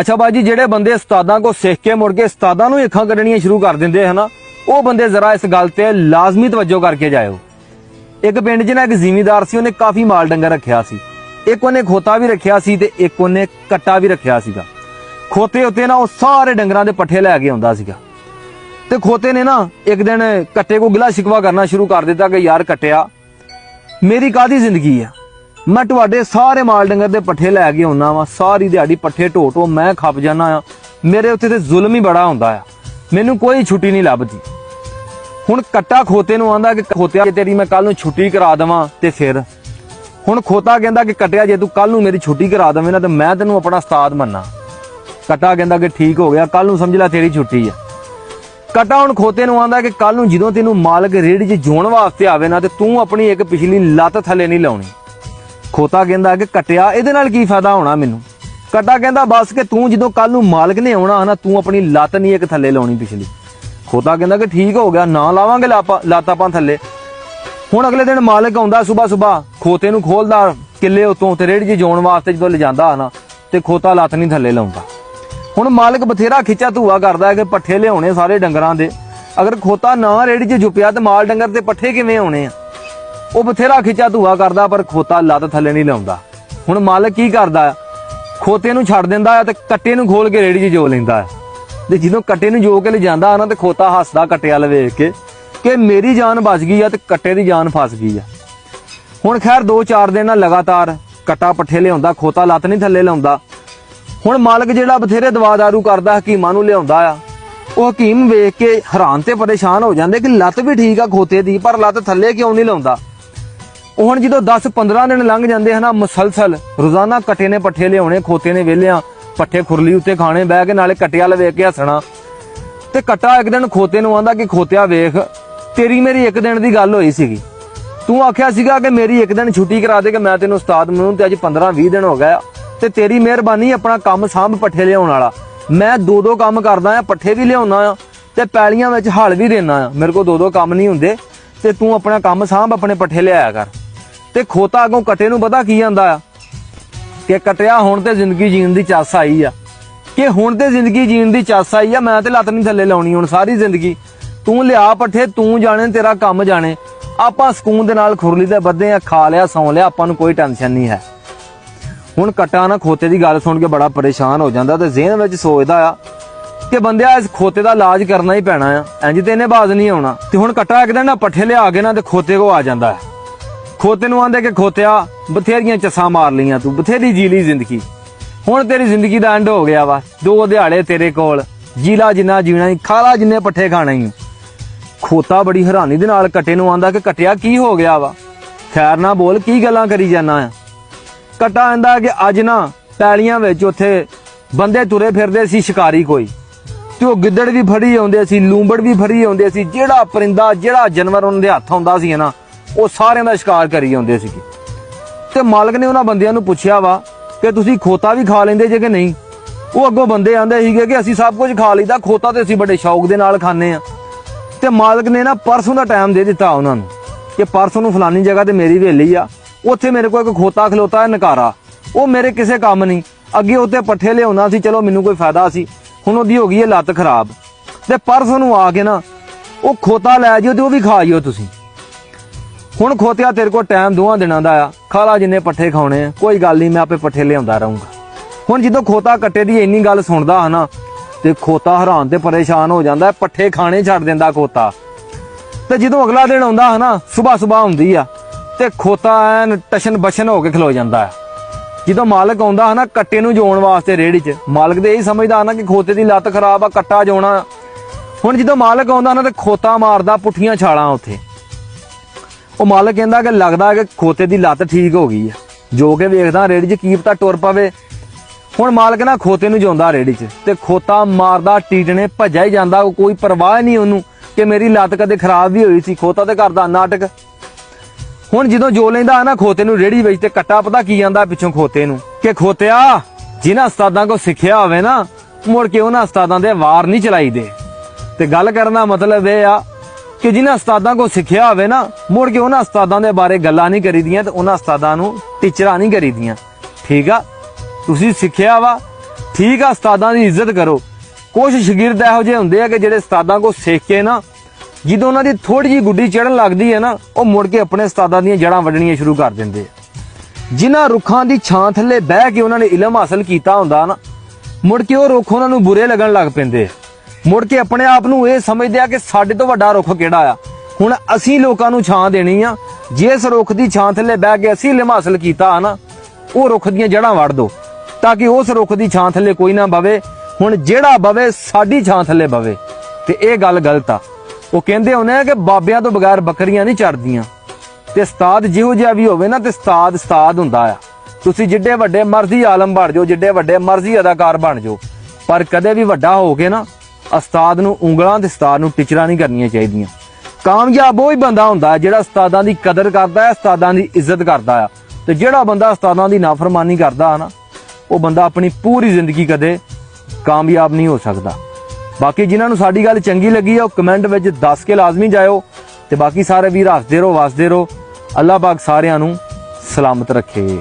ਅੱਛਾ ਬਾਜੀ ਜਿਹੜੇ ਬੰਦੇ ਉਸਤਾਦਾਂ ਕੋ ਸਿੱਖ ਕੇ ਮੁੜ ਕੇ ਉਸਤਾਦਾਂ ਨੂੰ ਹੀ ਅੱਖਾਂ ਕੱਢਣੀਆਂ ਸ਼ੁਰੂ ਕਰ ਦਿੰਦੇ ਹਨਾ? ਉਹ ਬੰਦੇ ਜ਼ਰਾ ਇਸ ਗੱਲ ਤੇ ਲਾਜ਼ਮੀ ਤਵੱਜੋ ਕਰਕੇ ਜਾਇਓ। ਇੱਕ ਪਿੰਡ 'ਚ ਨਾ ਇੱਕ ਜ਼ਿਮੀਦਾਰ ਸੀ, ਉਹਨੇ ਕਾਫੀ ਮਾਲ ਡੰਗਰ ਰੱਖਿਆ ਸੀ। ਇੱਕ ਉਹਨੇ ਖੋਤਾ ਵੀ ਰੱਖਿਆ ਸੀ ਤੇ ਇੱਕ ਉਹਨੇ ਕੱਟਾ ਵੀ ਰੱਖਿਆ ਸੀਗਾ। ਖੋਤੇ ਉੱਤੇ ਨਾ ਉਹ ਸਾਰੇ ਡੰਗਰਾਂ ਦੇ ਪੱਠੇ ਲੈ ਕੇ ਆਉਂਦਾ ਸੀਗਾ। ਤੇ ਖੋਤੇ ਨੇ ਨਾ ਇੱਕ ਦਿਨ ਕੱਟੇ ਕੋ ਗਿਲਾ ਸ਼ਿਕਵਾ ਕਰਨਾ ਸ਼ੁਰੂ ਕਰ ਦਿੱਤਾ ਕਿ ਯਾਰ ਕੱਟਿਆ, ਮੇਰੀ ਕਾਦੀ ਜ਼ਿੰਦਗੀ ਆ? ਮੈਂ ਤੁਹਾਡੇ ਸਾਰੇ ਮਾਲ ਡੰਗਰ ਦੇ ਪੱਠੇ ਲੈ ਕੇ ਆਉਣਾ ਵਾ, ਸਾਰੀ ਦਿਹਾੜੀ ਪੱਠੇ ਢੋ ਢੋ ਮੈਂ ਖੱਪ ਜਾਣਾ ਆ। ਮੇਰੇ ਉੱਤੇ ਤੇ ਜ਼ੁਲਮ ਹੀ ਬੜਾ ਹੁੰਦਾ ਆ। ਮੈਨੂੰ ਕੋਈ ਛੁੱਟੀ ਨਹੀਂ ਲੱਭਦੀ। ਹੁਣ ਕੱਟਾ ਖੋਤੇ ਨੂੰ ਆਂਦਾ ਕਿ ਖੋਤਿਆ ਜੇ ਤੇਰੀ ਮੈਂ ਕੱਲ ਨੂੰ ਛੁੱਟੀ ਕਰਾ ਦੇਵਾਂ ਤੇ ਫਿਰ। ਹੁਣ ਖੋਤਾ ਕਹਿੰਦਾ ਕਿ ਕਟਿਆ ਜੇ ਤੂੰ ਕੱਲ ਨੂੰ ਮੇਰੀ ਛੁੱਟੀ ਕਰਾ ਦੇਵੇਂ ਨਾ ਤੇ ਮੈਂ ਤੈਨੂੰ ਆਪਣਾ ਉਸਤਾਦ ਮੰਨਾਂ। ਕਟਾ ਕਹਿੰਦਾ ਕਿ ਠੀਕ ਹੋ ਗਿਆ ਕੱਲ ਨੂੰ ਸਮਝ ਲੈ ਤੇਰੀ ਛੁੱਟੀ ਆ। ਕਟਾ ਹੁਣ ਖੋਤੇ ਨੂੰ ਆਂਦਾ ਕਿ ਕੱਲ ਨੂੰ ਜਦੋਂ ਤੈਨੂੰ ਮਾਲਕ ਰੇੜੀ 'ਚ ਜੋਣ ਵਾਸਤੇ ਆਵੇ ਨਾ ਤੇ ਤੂੰ ਆਪਣੀ ਇੱਕ ਪਿਛਲੀ ਲੱਤ ਥੱਲੇ ਨਹੀਂ ਲਾਉਣੀ। ਖੋਤਾ ਕਹਿੰਦਾ ਕਿ ਕਟਿਆ, ਇਹਦੇ ਨਾਲ ਕੀ ਫਾਇਦਾ ਹੋਣਾ ਮੈਨੂੰ? ਕਟਾ ਕਹਿੰਦਾ, ਬਸ ਕਿ ਤੂੰ ਜਦੋਂ ਕੱਲ ਨੂੰ ਮਾਲਕ ਨੇ ਆਉਣਾ ਨਾ ਤੂੰ ਆਪਣੀ ਲੱਤ ਨਹੀਂ ਇੱਕ ਥੱਲੇ ਲਾਉਣੀ ਪਿਛਲੀ। ਖੋਤਾ ਕਹਿੰਦਾ ਕਿ ਠੀਕ ਹੋ ਗਿਆ, ਨਾ ਲਾਵਾਂਗੇ ਲਾਪਾ ਆਪਾਂ ਥੱਲੇ। ਹੁਣ ਅਗਲੇ ਦਿਨ ਮਾਲਕ ਆਉਂਦਾ ਸਵੇਰ ਸਵੇਰ ਖੋਤੇ ਨੂੰ ਖੋਲਦਾ, ਕਿੱਲੇ ਉਤੋਂ ਤੇ ਰੇੜੀ 'ਚ ਜੋਣ ਵਾਸਤੇ ਜਦੋਂ ਲਿਜਾਂਦਾ ਨਾ ਤੇ ਖੋਤਾ ਲੱਤ ਨਹੀਂ ਥੱਲੇ ਲਾਉਂਦਾ। ਹੁਣ ਮਾਲਕ ਬਥੇਰਾ ਖਿੱਚਾ ਧੂਆ ਕਰਦਾ ਕਿ ਪੱਠੇ ਲਿਆਉਣੇ ਸਾਰੇ ਡੰਗਰਾਂ ਦੇ। ਅਗਰ ਖੋਤਾ ਨਾ ਰੇੜੀ 'ਚ ਜੁਪਿਆ, ਤੇ ਮਾਲ ਡੰਗਰ ਤੇ ਪੱਠੇ ਕਿਵੇਂ ਆਉਣੇ ਆ? ਉਹ ਬਥੇਰਾ ਖਿੱਚਾ ਧੂਆ ਕਰਦਾ, ਪਰ ਖੋਤਾ ਲੱਤ ਥੱਲੇ ਨਹੀਂ ਲਾਉਂਦਾ। ਹੁਣ ਮਾਲਕ ਕੀ ਕਰਦਾ? ਖੋਤੇ ਨੂੰ ਛੱਡ ਦਿੰਦਾ ਆ ਤੇ ਕੱਟੇ ਨੂੰ ਖੋਲ ਕੇ ਰੇੜੀ 'ਚ ਜੋ ਲੈਂਦਾ ਹੈ ਤੇ ਜਦੋਂ ਕੱਟੇ ਨੂੰ ਜੋ ਕੇ ਲਿਜਾਂਦਾ ਆ ਨਾ ਤੇ ਖੋਤਾ ਹੱਸਦਾ ਕੱਟੇ ਵੱਲ ਵੇਖ ਕੇ ਕਿ ਮੇਰੀ ਜਾਨ ਬਚ ਗਈ ਆ ਤੇ ਕੱਟੇ ਦੀ ਜਾਨ ਫਸ ਗਈ ਆ। ਹੁਣ ਖੈਰ 2-4 ਦਿਨ ਨਾਲ ਲਗਾਤਾਰ ਕੱਟਾ ਪੱਠੇ ਲਿਆਉਂਦਾ, ਖੋਤਾ ਲੱਤ ਨਹੀਂ ਥੱਲੇ ਲਾਉਂਦਾ। ਹੁਣ ਮਾਲਕ ਜਿਹੜਾ ਬਥੇਰੇ ਦਵਾ ਦਾਰੂ ਕਰਦਾ, ਹਕੀਮਾਂ ਨੂੰ ਲਿਆਉਂਦਾ ਆ, ਉਹ ਹਕੀਮ ਵੇਖ ਕੇ ਹੈਰਾਨ ਤੇ ਪਰੇਸ਼ਾਨ ਹੋ ਜਾਂਦੇ ਕਿ ਲੱਤ ਵੀ ਠੀਕ ਆ ਖੋਤੇ ਦੀ, ਪਰ ਲੱਤ ਥੱਲੇ ਕਿਉਂ ਨਹੀਂ ਲਾਉਂਦਾ? ਹੁਣ ਜਦੋਂ 10-15 ਦਿਨ ਲੰਘ ਜਾਂਦੇ ਹਨਾ ਮੁਸਲਸਲ ਰੋਜ਼ਾਨਾ ਕੱਟੇ ਨੇ, ਪੱਠੇ ਲਿਆਉਣੇ, ਖੋਤੇ ਨੇ ਵੇਲਿਆਂ ਪੱਠੇ ਖੁਰਲੀ ਉੱਤੇ ਖਾਣੇ, ਬਹਿ ਕੇ ਨਾਲੇ ਕੱਟਿਆ ਲ ਕੇ ਹੱਸਣਾ। ਤੇ ਕੱਟਾ ਇੱਕ ਦਿਨ ਖੋਤੇ ਨੂੰ ਆਂਦਾ ਕਿ ਖੋਤਿਆ ਵੇਖ, ਤੇਰੀ ਮੇਰੀ ਇੱਕ ਦਿਨ ਦੀ ਗੱਲ ਹੋਈ ਸੀਗੀ। ਤੂੰ ਆਖਿਆ ਸੀਗਾ ਕਿ ਮੇਰੀ ਇੱਕ ਦਿਨ ਛੁੱਟੀ ਕਰਾ ਦੇ ਕਿ ਮੈਂ ਤੈਨੂੰ ਉਸਤਾਦ ਬਣਾਉਂ ਤੇ ਅੱਜ 15-20 ਦਿਨ ਹੋ ਗਏ ਤੇ ਤੇਰੀ ਮਿਹਰਬਾਨੀ ਆਪਣਾ ਕੰਮ ਸਾਂਭ ਪੱਠੇ ਲਿਆਉਣ ਵਾਲਾ। ਮੈਂ ਦੋ ਦੋ ਕੰਮ ਕਰਦਾ ਆ, ਪੱਠੇ ਵੀ ਲਿਆਉਣਾ ਆ ਤੇ ਪੈਲੀਆਂ ਵਿੱਚ ਹਲ ਵੀ ਦੇਣਾ ਆ। ਮੇਰੇ ਕੋਲ ਦੋ ਦੋ ਕੰਮ ਨਹੀਂ ਹੁੰਦੇ। ਤੇ ਤੂੰ ਆਪਣਾ ਕੰਮ ਸਾਂਭ, ਆਪਣੇ ਪੱਠੇ ਲਿਆਇਆ ਕਰ। ਤੇ ਖੋਤਾ ਅਗੋਂ ਕੱਟੇ ਨੂੰ ਪਤਾ ਕੀ ਆਂਦਾ ਆ? ਕਿ ਕਟਿਆ ਹੁਣ ਤੇ ਜ਼ਿੰਦਗੀ ਜੀਣ ਦੀ ਚਾਸ ਆਈ ਆ। ਕਿ ਹੁਣ ਤੇ ਜ਼ਿੰਦਗੀ ਜੀਣ ਦੀ ਚਾਸ ਆਈ ਆ, ਮੈਂ ਤੇ ਲੱਤ ਨਹੀਂ ਥੱਲੇ ਲਾਉਣੀ ਹੁਣ ਸਾਰੀ ਜ਼ਿੰਦਗੀ। ਤੂੰ ਲਿਆ ਪੱਠੇ, ਤੂੰ ਜਾਣੇ, ਤੇਰਾ ਕੰਮ ਜਾਣੇ। ਆਪਾਂ ਸਕੂਨ ਦੇ ਨਾਲ ਖੁਰਲੀ ਤੇ ਬੱਧੇ ਆ, ਖਾ ਲਿਆ, ਸੌਂ ਲਿਆ, ਆਪਾਂ ਨੂੰ ਕੋਈ ਟੈਨਸ਼ਨ ਨਹੀਂ ਹੈ। ਹੁਣ ਕਟਾ ਨਾ ਖੋਤੇ ਦੀ ਗੱਲ ਸੁਣ ਕੇ ਬੜਾ ਪਰੇਸ਼ਾਨ ਹੋ ਜਾਂਦਾ ਤੇ ਜ਼ਿਹਨ ਵਿੱਚ ਸੋਚਦਾ ਆ ਕਿ ਬੰਦਿਆ, ਇਸ ਖੋਤੇ ਦਾ ਇਲਾਜ ਕਰਨਾ ਹੀ ਪੈਣਾ ਆ। ਇੰਜ ਤੇ ਇਹਨੇ ਬਾਜ਼ ਨਹੀਂ ਆਉਣਾ। ਤੇ ਹੁਣ ਕਟਾ ਇੱਕ ਦਿਨ ਨਾ ਪੱਠੇ ਲਿਆ ਕੇ ਨਾ ਤੇ ਖੋਤੇ ਕੋ ਆ ਜਾਂਦਾ ਹੈ ਖੋਤੇ ਨੂੰ ਆਂਦੇ ਕਿ ਖੋਤਿਆ, ਬਥੇਰੀਆਂ ਚੱਸਾਂ ਮਾਰ ਲਈਆਂ ਤੂੰ, ਬਥੇਰੀ ਜੀ ਲਈ ਜ਼ਿੰਦਗੀ। ਹੁਣ ਤੇਰੀ ਜ਼ਿੰਦਗੀ ਦਾ ਐਂਡ ਹੋ ਗਿਆ ਵਾ, ਦੋ ਦਿਹਾੜੇ ਤੇਰੇ ਕੋਲ, ਜੀਲਾ ਜਿੰਨਾ ਜੀਣਾ ਹੀ ਖਾਲਾ ਜਿੰਨੇ ਪੱਠੇ ਖਾਣੇ ਹੀ ਖੋਤਾ ਬੜੀ ਹੈਰਾਨੀ ਦੇ ਨਾਲ ਕੱਟੇ ਨੂੰ ਆਂਦਾ ਕਿ ਕਟਿਆ ਕੀ ਹੋ ਗਿਆ ਵਾ? ਖੈਰ ਨਾ ਬੋਲ, ਕੀ ਗੱਲਾਂ ਕਰੀ ਜਾਣਾ ਆ? ਕਟਾ ਆਂਦਾ ਕਿ ਅੱਜ ਨਾ ਪੈਲੀਆਂ ਵਿੱਚ ਉੱਥੇ ਬੰਦੇ ਤੁਰੇ ਫਿਰਦੇ ਸੀ ਸ਼ਿਕਾਰੀ ਕੋਈ। ਤੇ ਉਹ ਗਿੱਦੜ ਵੀ ਫੜੀ ਆਉਂਦੇ ਸੀ, ਲੂੰਬੜ ਵੀ ਫੜੀ ਆਉਂਦੇ ਸੀ, ਜਿਹੜਾ ਪਰਿੰਦਾ, ਜਿਹੜਾ ਜਾਨਵਰ ਉਹਨਾਂ ਦੇ ਹੱਥ ਆਉਂਦਾ ਸੀ ਨਾ ਉਹ ਸਾਰਿਆਂ ਦਾ ਸ਼ਿਕਾਰ ਕਰੀ ਆਉਂਦੇ ਸੀਗੇ। ਤੇ ਮਾਲਕ ਨੇ ਉਹਨਾਂ ਬੰਦਿਆਂ ਨੂੰ ਪੁੱਛਿਆ ਵਾ ਕਿ ਤੁਸੀਂ ਖੋਤਾ ਵੀ ਖਾ ਲੈਂਦੇ ਜੇ ਕਿ ਨਹੀਂ? ਉਹ ਅੱਗੋਂ ਬੰਦੇ ਆਂਦੇ ਸੀਗੇ ਕਿ ਅਸੀਂ ਸਭ ਕੁਝ ਖਾ ਲਈਦਾ, ਖੋਤਾ ਤੇ ਅਸੀਂ ਬੜੇ ਸ਼ੌਕ ਦੇ ਨਾਲ ਖਾਂਦੇ ਆ ਤੇ ਮਾਲਕ ਨੇ ਨਾ ਪਰਸੋਂ ਦਾ ਟਾਈਮ ਦੇ ਦਿੱਤਾ ਉਹਨਾਂ ਨੂੰ ਕਿ ਪਰਸੋਂ ਨੂੰ ਫਲਾਨੀ ਜਗ੍ਹਾ ਤੇ ਮੇਰੀ ਹਵੇਲੀ ਆ, ਉੱਥੇ ਮੇਰੇ ਕੋਲ ਇੱਕ ਖੋਤਾ ਖਲੋਤਾ ਹੈ ਨਕਾਰਾ। ਉਹ ਮੇਰੇ ਕਿਸੇ ਕੰਮ ਨਹੀਂ। ਅੱਗੇ ਉੱਤੇ ਪੱਠੇ ਲਿਆਉਣਾ ਸੀ, ਚਲੋ ਮੈਨੂੰ ਕੋਈ ਫਾਇਦਾ ਸੀ। ਹੁਣ ਉਹਦੀ ਹੋ ਗਈ ਹੈ ਲੱਤ ਖਰਾਬ। ਤੇ ਪਰਸੋਂ ਨੂੰ ਆ ਕੇ ਨਾ ਉਹ ਖੋਤਾ ਲੈ ਜਿਓ ਤੇ ਉਹ ਵੀ ਖਾ ਜਿਓ ਤੁਸੀਂ। ਹੁਣ ਖੋਤਿਆ ਤੇਰੇ ਕੋਲ ਟਾਈਮ ਦੋਹਾਂ ਦਿਨਾਂ ਦਾ ਆ। ਖਾਲਾ ਜਿੰਨੇ ਪੱਠੇ ਖਾਣੇ ਆ। ਕੋਈ ਗੱਲ ਨਹੀਂ, ਮੈਂ ਆਪੇ ਪੱਠੇ ਲਿਆਉਂਦਾ ਰਹੂੰਗਾ। ਹੁਣ ਜਦੋਂ ਖੋਤਾ ਕੱਟੇ ਦੀ ਇੰਨੀ ਗੱਲ ਸੁਣਦਾ ਹਨਾ ਤੇ ਖੋਤਾ ਹੈਰਾਨ ਤੇ ਪਰੇਸ਼ਾਨ ਹੋ ਜਾਂਦਾ, ਪੱਠੇ ਖਾਣੇ ਛੱਡ ਦਿੰਦਾ ਖੋਤਾ। ਤੇ ਜਦੋਂ ਅਗਲਾ ਦਿਨ ਆਉਂਦਾ ਹਨਾ ਸਵੇਰ ਸਵੇਰ ਹੁੰਦੀ ਆ, ਤੇ ਖੋਤਾ ਐਨ ਟਸ਼ਨ ਬਸ਼ਨ ਹੋ ਕੇ ਖਲੋ ਜਾਂਦਾ ਆ ਜਦੋਂ ਮਾਲਕ ਆਉਂਦਾ ਹਨਾ ਕੱਟੇ ਨੂੰ ਜੋਣ ਵਾਸਤੇ ਰੇੜੀ 'ਚ, ਮਾਲਕ ਦੇ ਇਹੀ ਸਮਝਦਾ ਹਨਾ ਕਿ ਖੋਤੇ ਦੀ ਲੱਤ ਖਰਾਬ ਆ, ਕੱਟਾ ਜੋਣਾ। ਹੁਣ ਜਦੋਂ ਮਾਲਕ ਆਉਂਦਾ ਨਾ, ਤੇ ਖੋਤਾ ਮਾਰਦਾ ਪੁੱਠੀਆਂ ਛਾਲਾਂ ਉੱਥੇ। ਉਹ ਮਾਲਕ ਕਹਿੰਦਾ ਕਿ ਲੱਗਦਾ ਕਿ ਖੋਤੇ ਦੀ ਲੱਤ ਠੀਕ ਹੋ ਗਈ ਆ। ਜੋ ਕਿ ਵੇਖਦਾ ਰੇੜੀ 'ਚ ਕੀ ਪਤਾ ਟੁਰ ਪਵੇ। ਹੁਣ ਮਾਲਕ ਨਾ ਖੋਤੇ ਨੂੰ ਜਿਉਂਦਾ ਰੇੜੀ 'ਚ ਤੇ ਖੋਤਾ ਮਾਰਦਾ, ਟੀਟਣੇ ਭੱਜਾ ਹੀ ਜਾਂਦਾ। ਕੋਈ ਪਰਵਾਹ ਨਹੀਂ ਉਹਨੂੰ ਕਿ ਮੇਰੀ ਲੱਤ ਕਦੇ ਖਰਾਬ ਵੀ ਹੋਈ ਸੀ। ਖੋਤਾ ਤੇ ਕਰਦਾ ਨਾਟਕ। ਹੁਣ ਜਦੋਂ ਜੋ ਲੈਂਦਾ ਨਾ ਖੋਤੇ ਨੂੰ ਰੇੜੀ ਵਿੱਚ ਤੇ ਕੱਟਾ ਪਤਾ ਕੀ ਜਾਂਦਾ ਪਿੱਛੋਂ ਖੋਤੇ ਨੂੰ ਕਿ ਖੋਤਿਆ, ਜਿਨ੍ਹਾਂ ਉਸਤਾਦਾਂ ਕੋ ਸਿੱਖਿਆ ਹੋਵੇ ਨਾ, ਮੁੜ ਕੇ ਉਹਨਾਂ ਉਸਤਾਦਾਂ ਦੇ ਵਾਰ ਨਹੀਂ ਚਲਾਈਦੇ। ਤੇ ਗੱਲ ਕਰਨ ਦਾ ਮਤਲਬ ਇਹ ਆ ਕਿ ਜਿਨ੍ਹਾਂ ਉਸਤਾਦਾਂ ਕੋ ਸਿੱਖਿਆ ਹੋਵੇ ਨਾ, ਮੁੜ ਕੇ ਉਹਨਾਂ ਉਸਤਾਦਾਂ ਦੇ ਬਾਰੇ ਗੱਲਾਂ ਨਹੀਂ ਕਰੀਦੀਆਂ ਤੇ ਉਹਨਾਂ ਉਸਤਾਦਾਂ ਨੂੰ ਟੀਚਰਾਂ ਨਹੀਂ ਕਰੀਦੀਆਂ। ਠੀਕ ਆ? ਤੁਸੀਂ ਸਿੱਖਿਆ ਵਾ, ਠੀਕ ਆ, ਉਸਤਾਦਾਂ ਦੀ ਇੱਜ਼ਤ ਕਰੋ। ਕੁਝ ਸ਼ਾਗਿਰਦ ਇਹੋ ਜਿਹੇ ਹੁੰਦੇ ਆ ਕਿ ਜਿਹੜੇ ਉਸਤਾਦਾਂ ਕੋ ਸਿੱਖ ਕੇ ਨਾ, ਜਦੋਂ ਉਹਨਾਂ ਦੀ ਥੋੜੀ ਜੀ ਗੁੱਡੀ ਚੜਨ ਲੱਗਦੀ ਹੈ ਨਾ, ਉਹ ਮੁੜ ਕੇ ਆਪਣੇ ਉਸਤਾਦਾਂ ਦੀਆਂ ਜੜਾਂ ਵੱਢਣੀਆਂ ਸ਼ੁਰੂ ਕਰ ਦਿੰਦੇ ਆ। ਜਿਨ੍ਹਾਂ ਰੁੱਖਾਂ ਦੀ ਛਾਂ ਥੱਲੇ ਬਹਿ ਕੇ ਉਹਨਾਂ ਨੇ ਇਲਮ ਹਾਸਲ ਕੀਤਾ ਹੁੰਦਾ ਨਾ, ਮੁੜ ਕੇ ਉਹ ਰੁੱਖ ਉਹਨਾਂ ਨੂੰ ਬੁਰੇ ਲੱਗਣ ਲੱਗ ਪੈਂਦੇ ਆ। ਮੁੜ ਕੇ ਆਪਣੇ ਆਪ ਨੂੰ ਇਹ ਸਮਝਦੇ ਆ ਕਿ ਸਾਡੇ ਤੋਂ ਵੱਡਾ ਰੁੱਖ ਕਿਹੜਾ ਆ? ਹੁਣ ਅਸੀਂ ਲੋਕਾਂ ਨੂੰ ਛਾਂ ਦੇਣੀ ਆ। ਜਿਸ ਰੁੱਖ ਦੀ ਛਾਂ ਥੱਲੇ ਬਹਿ ਕੇ ਅਸੀਂ ਇਲਮ ਹਾਸਲ ਕੀਤਾ ਆ ਨਾ, ਉਹ ਰੁੱਖ ਦੀਆਂ ਜੜਾਂ ਵੱਢ ਦਿਓ ਤਾਂ ਕਿ ਉਸ ਰੁੱਖ ਦੀ ਛਾਂ ਥੱਲੇ ਕੋਈ ਨਾ ਬਵੇ। ਹੁਣ ਜਿਹੜਾ ਬਵੇ, ਸਾਡੀ ਛਾਂ ਥੱਲੇ ਬਵੇ। ਤੇ ਇਹ ਗੱਲ ਗਲਤ ਆ। ਉਹ ਕਹਿੰਦੇ ਹੁੰਦੇ ਆ ਕਿ ਬਾਬਿਆਂ ਤੋਂ ਬਗੈਰ ਬੱਕਰੀਆਂ ਨਹੀਂ ਚੜਦੀਆਂ ਤੇ ਉਸਤਾਦ ਜਿਹੋ ਜਿਹਾ ਵੀ ਹੋਵੇ ਨਾ, ਤੇ ਉਸਤਾਦ ਉਸਤਾਦ ਹੁੰਦਾ ਆ। ਤੁਸੀਂ ਜਿੱਡੇ ਵੱਡੇ ਮਰਜ਼ੀ ਆਲਮ ਬਣ ਜਾਓ, ਜਿੱਡੇ ਵੱਡੇ ਮਰਜ਼ੀ ਅਦਾਕਾਰ ਬਣ ਜਾਓ। ਪਰ ਕਦੇ ਵੀ ਵੱਡਾ ਹੋ ਕੇ ਨਾ ਉਸਤਾਦ ਨੂੰ ਉਂਗਲਾਂ ਤੇ ਉਸਤਾਦ ਨੂੰ ਟਿਚਰਾਂ ਨਹੀਂ ਕਰਨੀਆਂ ਚਾਹੀਦੀਆਂ। ਕਾਮਯਾਬ ਉਹ ਹੀ ਬੰਦਾ ਹੁੰਦਾ ਹੈ ਜਿਹੜਾ ਉਸਤਾਦਾਂ ਦੀ ਕਦਰ ਕਰਦਾ ਹੈ, ਉਸਤਾਦਾਂ ਦੀ ਇੱਜ਼ਤ ਕਰਦਾ ਆ ਤੇ ਜਿਹੜਾ ਬੰਦਾ ਉਸਤਾਦਾਂ ਦੀ ਨਾਫਰਮਾਨੀ ਕਰਦਾ ਹੈ ਨਾ, ਉਹ ਬੰਦਾ ਆਪਣੀ ਪੂਰੀ ਜ਼ਿੰਦਗੀ ਕਦੇ ਕਾਮਯਾਬ ਨਹੀਂ ਹੋ ਸਕਦਾ। ਬਾਕੀ ਜਿਨ੍ਹਾਂ ਨੂੰ ਸਾਡੀ ਗੱਲ ਚੰਗੀ ਲੱਗੀ ਆ ਉਹ ਕਮੈਂਟ ਵਿੱਚ ਦੱਸ ਕੇ ਲਾਜ਼ਮੀ ਜਾਇਓ। ਤੇ ਬਾਕੀ ਸਾਰੇ ਵੀਰ ਹੱਸਦੇ ਰਹੋ, ਵਸਦੇ ਰਹੋ। ਅੱਲਾਹ ਪਾਕ ਸਾਰਿਆਂ ਨੂੰ ਸਲਾਮਤ ਰੱਖੇ।